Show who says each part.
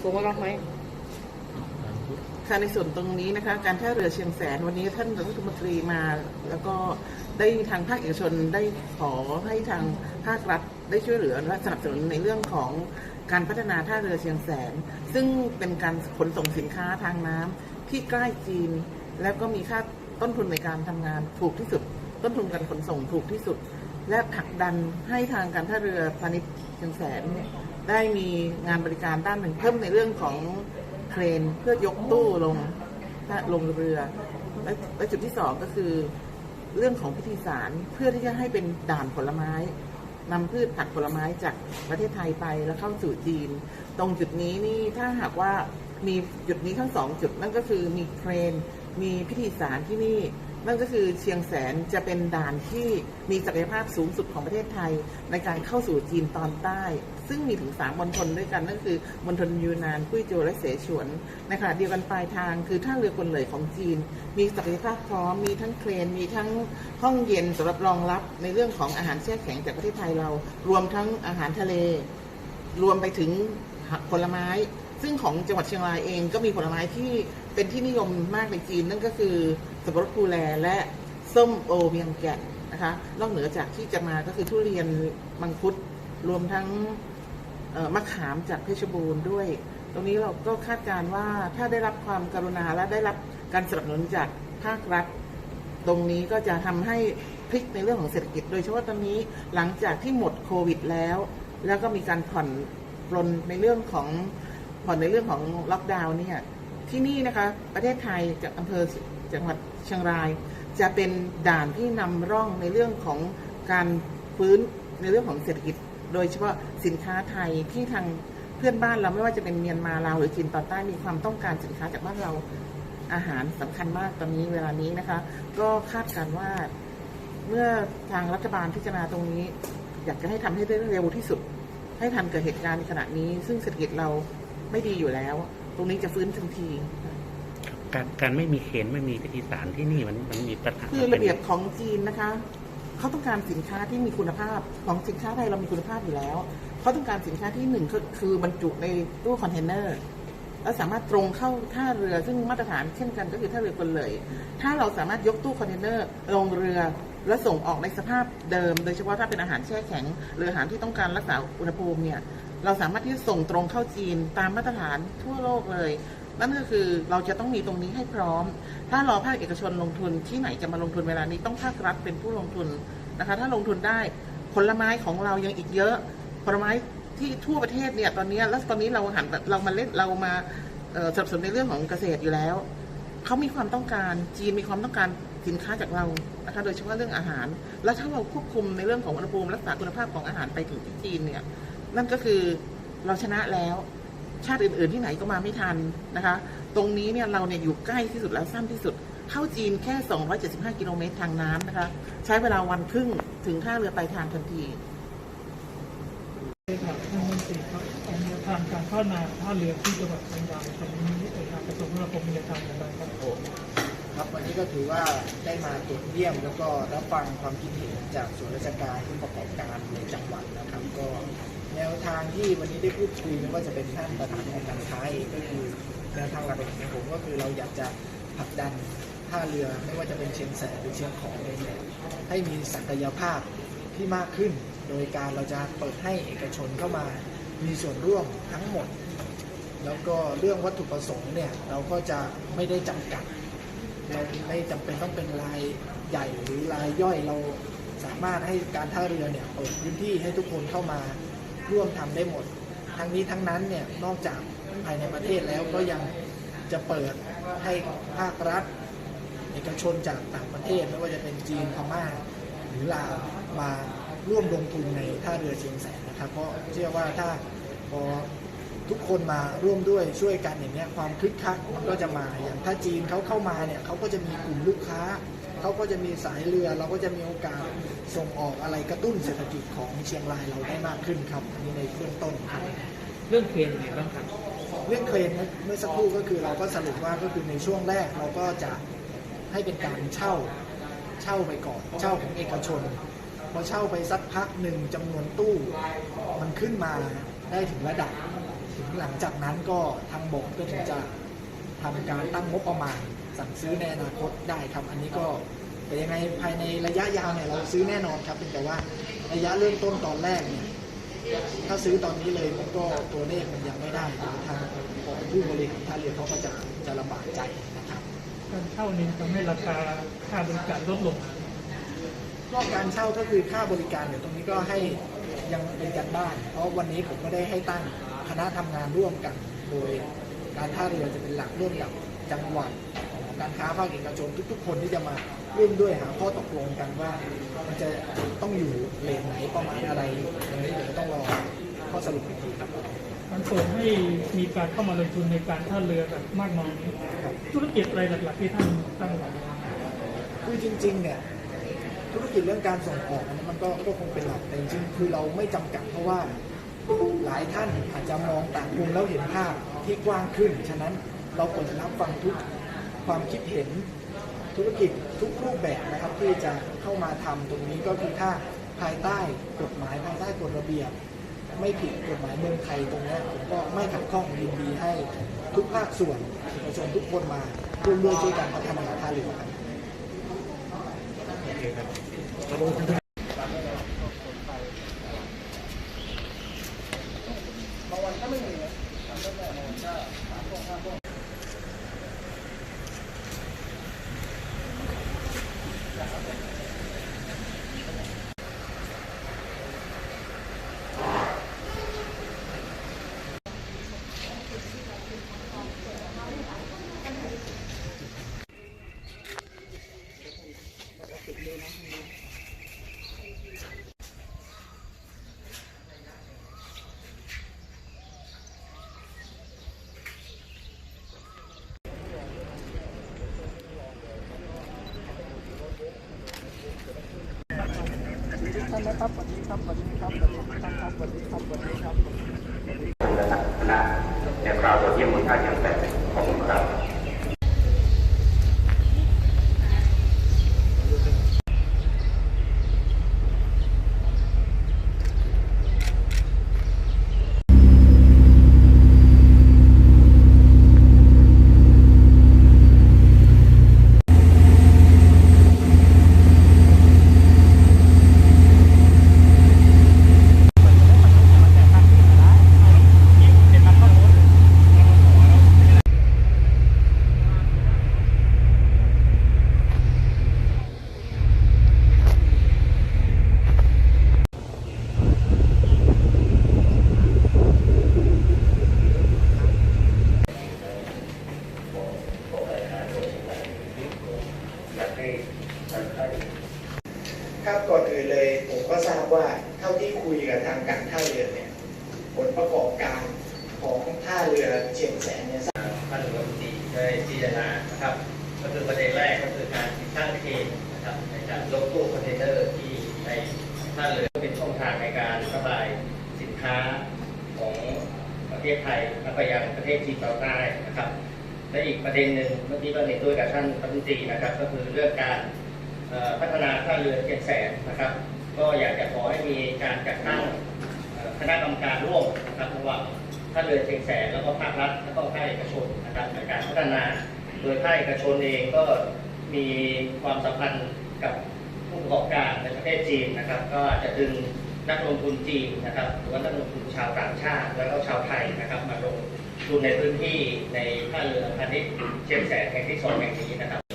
Speaker 1: สูงกว่าเราไหม
Speaker 2: ค่ะในส่วนตรงนี้นะคะ การท่าเรือเชียงแสนวันนี้ท่านรัฐมนตรีมา แล้วก็ได้ทางภาคเอกชนได้ขอให้ทางภาครัฐได้ช่วยเหลือและสนับสนุนในเรื่องของการพัฒนาท่าเรือเชียงแสน ซึ่งเป็นการขนส่งสินค้าทางน้ำที่ใกล้จีน แล้วก็มีค่าต้นทุนในการทำงานถูกที่สุด ต้นทุนการขนส่งถูกที่สุด และผลักดันให้ทางการท่าเรือพาณิชย์เชียงแสนเนี่ย ได้มีงานบริการด้านหนึ่งเพิ่มในเรื่องของเครนเพื่อยกตู้ลงลงเรือและและจุดที่สองก็คือเรื่องของพิธีสารเพื่อที่จะให้เป็นด่านผลไม้นำพืชผักผลไม้จากประเทศไทยไปแล้วเข้าสู่จีน ตรงจุดนี้นี่ถ้าหากว่ามีจุดนี้ทั้งสองจุดนั่นก็คือมีเครน มีพิธีสารที่นี่ นั่นก็คือเชียงแสนจะเป็นด่านที่มีศักยภาพสูงสุดของประเทศไทย ในการเข้าสู่จีนตอนใต้ ซึ่งมีถึงสามมณฑลด้วยกันนั่นคือมณฑลยูนานกุ้ยโจวและเสฉวนในขณะเดียวกันปลายทางคือท่าเรือกลเหลยของจีน มีศักยภาพพร้อมมีทั้งเครนมีทั้งห้องเย็นสำหรับรองรับในเรื่องของอาหารแช่แข็งจากประเทศไทยเรา รวมทั้งอาหารทะเล รวมไปถึงผลไม้ซึ่งของจังหวัดเชียงรายเองก็มีผลไม้ที่เป็นที่นิยมมากในจีน นั่นก็คือ สับปะรดภูแลและส้มโอเมียงแก่นนะคะนอกเหนือจากที่จะมาก็คือทุเรียนมังคุดรวมทั้งมะขามจากเพชรบูรณ์ด้วย ตรงนี้เราก็คาดการณ์ว่าถ้าได้รับความกรุณาและได้รับการสนับสนุนจากภาครัฐ ตรงนี้ก็จะทำให้พลิกในเรื่องของเศรษฐกิจ โดยเฉพาะตอนนี้หลังจากที่หมดโควิดแล้ว แล้วก็มีการผ่อนปลนในเรื่องของผ่อนในเรื่องของล็อกดาวน์เนี่ยที่นี่นะคะ ประเทศไทยจากอำเภอ จังหวัดเชียงราย จะเป็นด่านที่นำร่องในเรื่องของการฟื้นในเรื่องของเศรษฐกิจ โดยเฉพาะสินค้าไทยที่ทางเพื่อนบ้านเราไม่ว่าจะเป็นเมียนมาลาวหรือจีนตอนใต้มีความต้องการสินค้าจากบ้านเราอาหารสำคัญมากตอนนี้เวลานี้นะคะ ก็คาดการณ์ว่าเมื่อทางรัฐบาลพิจารณาตรงนี้ อยากจะให้ทำให้ได้เร็วที่สุด ให้ทันเกิดเหตุการณ์ในขณะนี้ ซึ่งเศรษฐกิจเราไม่ดีอยู่แล้ว ตรงนี้จะฟื้นทันที
Speaker 3: การการไม่มีเขนไม่มีพิธีสารที่นี่มันมันมีปัญหา
Speaker 2: คือระเบียบของจีนนะคะเขาต้องการสินค้าที่มีคุณภาพของสินค้าไทยเรามีคุณภาพอยู่แล้วเขาต้องการสินค้าที่หนึ่งก็คือบรรจุในตู้คอนเทนเนอร์แล้วสามารถตรงเข้าท่าเรือซึ่งมาตรฐานเช่นกันก็คือท่าเรือคนเลย ถ้าเราสามารถยกตู้คอนเทนเนอร์ลงเรือแล้วส่งออกในสภาพเดิม โดยเฉพาะถ้าเป็นอาหารแช่แข็ง หรืออาหารที่ต้องการรักษาอุณหภูมิเนี่ยเราสามารถที่จะส่งตรงเข้าจีนตามมาตรฐานทั่วโลกเลย นั่นก็คือเราจะต้องมีตรงนี้ให้พร้อม ถ้ารอภาคเอกชนลงทุนที่ไหนจะมาลงทุนเวลานี้ต้องภาครัฐเป็นผู้ลงทุนนะคะ ถ้าลงทุนได้ผลไม้ของเรายังอีกเยอะ ผลไม้ที่ทั่วประเทศเนี่ยตอนนี้แล้วตอนนี้เราหันเรามาเล่นเรามาสนับสนุนในเรื่องของเกษตรอยู่แล้วเขามีความต้องการจีนมีความต้องการสินค้าจากเรานะคะโดยเฉพาะเรื่องอาหาร แล้วถ้าเราควบคุมในเรื่องของอุณหภูมิรักษาคุณภาพของอาหารไปถึงที่จีนเนี่ยนั่นก็คือเราชนะแล้ว ชาติอื่น ๆ ที่ไหนก็มาไม่ทันนะคะ ตรงนี้เนี่ยเราเนี่ยอยู่ใกล้ที่สุดแล้วสั้นที่สุด เข้าจีนแค่ 275 กิโลเมตรทางน้ำนะคะ ใช้เวลาวันครึ่งถึงท่าเรือไปลายทางทันที
Speaker 4: ครับท่านรันตรีครับตอนนี้ทางการพัฒนาท่าเรือที่จังหวัดเชียงรายตอนนี้เอ่อทางกระทรวงคมนาคมมีแนวทางอย่างไรครับ
Speaker 5: ครับวันนี้ก็ถือว่าได้มาตรวจเยี่ยมแล้วก็รับฟังความคิดเห็นจากส่วนราชการผู้ประกอบการในจังหวัดนะครับก็ แนวทางที่วันนี้ได้พูดคุยไม่ว่าจะเป็นท่านประธานองค์การค้าเองก็คือแนวทางหลักของผมก็คือเราอยากจะผลักดันท่าเรือไม่ว่าจะเป็นเชียงแสนหรือเชียงของเองเนี่ยให้มีศักยภาพที่มากขึ้น โดยการเราจะเปิดให้เอกชนเข้ามามีส่วนร่วมทั้งหมด แล้วก็เรื่องวัตถุประสงค์เนี่ยเราก็จะไม่ได้จำกัด เราไม่จำเป็นต้องเป็นรายใหญ่หรือรายย่อยเราสามารถให้การท่าเรือเนี่ยเปิดพื้นที่ให้ทุกคนเข้ามา ร่วมทำได้หมด ทั้งนี้ทั้งนั้นเนี่ยนอกจากภายในประเทศแล้วก็ยังจะเปิดให้ภาครัฐเอกชนจากต่างประเทศไม่ว่าจะเป็นจีนพม่าหรือลาวมาร่วมลงทุนในท่าเรือเชียงแสนนะครับ เพราะเชื่อว่าถ้าพอทุกคนมาร่วมด้วยช่วยกันอย่างนี้ความคึกคักมันก็จะมาอย่างถ้าจีนเขาเข้ามาเนี่ยเขาก็จะมีกลุ่มลูกค้า เขาก็จะมีสายเรือเราก็จะมีโอกาสส่งออกอะไรกระตุ้นเศรษฐกิจของเชียงรายเราได้มากขึ้นครับอันนี้ในเบื้องต้นครับ
Speaker 4: เรื่องเครนเป็นไงบ้างครับ
Speaker 5: เรื่องเครนเมื่อสักครู่ก็คือเราก็สรุปว่าก็คือในช่วงแรกเราก็จะให้เป็นการเช่าเช่าไปก่อน เช่าของเอกชนพอเช่าไปสักพักหนึ่งจำนวนตู้ มันขึ้นมาได้ถึงระดับ ถึงหลังจากนั้นก็ทางบกก็ถึงจะทำการตั้งงบประมาณ สั่งซื้อในอนาคตได้ครับ อันนี้ก็แต่ยังไงภายในระยะยาวเนี่ยเราซื้อแน่นอนครับเพียงแต่ว่าระยะเริ่มต้นตอนแรกเนี่ยถ้าซื้อตอนนี้เลยมันก็ตัวเลขมันยังไม่ได้ทางของผู้บริหารท่าเรือเขาก็จะจะลำบากใจนะครับ
Speaker 4: การเช่านี้ทำให้ราคาค่าบริการลดลง
Speaker 5: นอกการเช่าก็คือค่าบริการเดี๋ยวตรงนี้ก็ให้ยังเป็นกันบ้าน เพราะวันนี้ผมก็ได้ให้ตั้งคณะทำงานร่วมกัน โดยการท่าเรือจะเป็นหลักร่วมกับจังหวัด การค้าภาคเอกชนทุก ๆ คนที่จะมาร่วมด้วยหาข้อตกลงกันว่า มันจะต้องอยู่เลนไหนประมาณอะไรอย่างนี้เดี๋ยวต้องรอข้อสรุปอีกทีครับ
Speaker 4: มันเปิดให้มีการเข้ามาลงทุนในการท่าเรือแบบมากมายธุรกิจอะไรหลักๆที่ท่านตั้งไว้
Speaker 5: คือจริง ๆ เนี่ยธุรกิจเรื่องการส่งออกอันนั้นมันก็ก็คงเป็นหลักแต่จริงๆคือเราไม่จำกัดเพราะว่าหลายท่านอาจจะมองต่างมุมแล้วเห็นภาพที่กว้างขึ้น ฉะนั้นเราเปิดรับฟังทุก ความคิดเห็นธุรกิจทุกรูปแบบนะครับที่จะเข้ามาทำตรงนี้ก็คือถ้าภายใต้กฎหมายภายใต้กฎระเบียบ ไม่ผิดกฎหมายเมืองไทยตรงนี้ผมก็ไม่ขัดข้องยินดีให้ทุกภาคส่วนเอกชนทุกคนมาร่วมด้วยช่วยกันพัฒนาท่าเรือครับ ครับก่อนอื่นเลยผมก็ทราบว่าเท่าที่คุยกับทางการท่าเรือเนี่ยผลประกอบการของท่าเรือเชียงแสนเนี่ย
Speaker 6: ท่านรัฐมนตรีได้พิจารณานะครับ ก็คือประเด็นแรกก็คือการติดตั้งเคนนะครับในการยกตู้คอนเทนเนอร์ที่ในท่าเรือเป็นช่องทางในการระบายสินค้าของประเทศไทยไปยังประเทศจีนตอนใต้นะครับ และอีกประเด็นหนึ่งเมื่อกี้เราเห็นด้วยกับท่านรัฐมนตรีนะครับ ก็คือเรื่องการพัฒนาท่าเรือเชียงแสนนะครับ ก็อยากจะขอให้มีการจัดตั้งคณะกรรมการร่วมนะครับระหว่างท่าเรือเชียงแสนแล้วก็ภาครัฐแล้วก็ภาคเอกชนนะครับในการพัฒนา โดยภาคเอกชนเองก็มีความสัมพันธ์กับผู้ประกอบการในประเทศจีนนะครับ ก็อาจจะดึงนักลงทุนจีนนะครับหรือว่านักลงทุนชาวต่างชาติแล้วก็ชาวไทยนะครับ ทุนในพื้นที่ในท่าเรือพาณิชย์เชียงแสนแห่งที่สองแห่งนี้นะครับ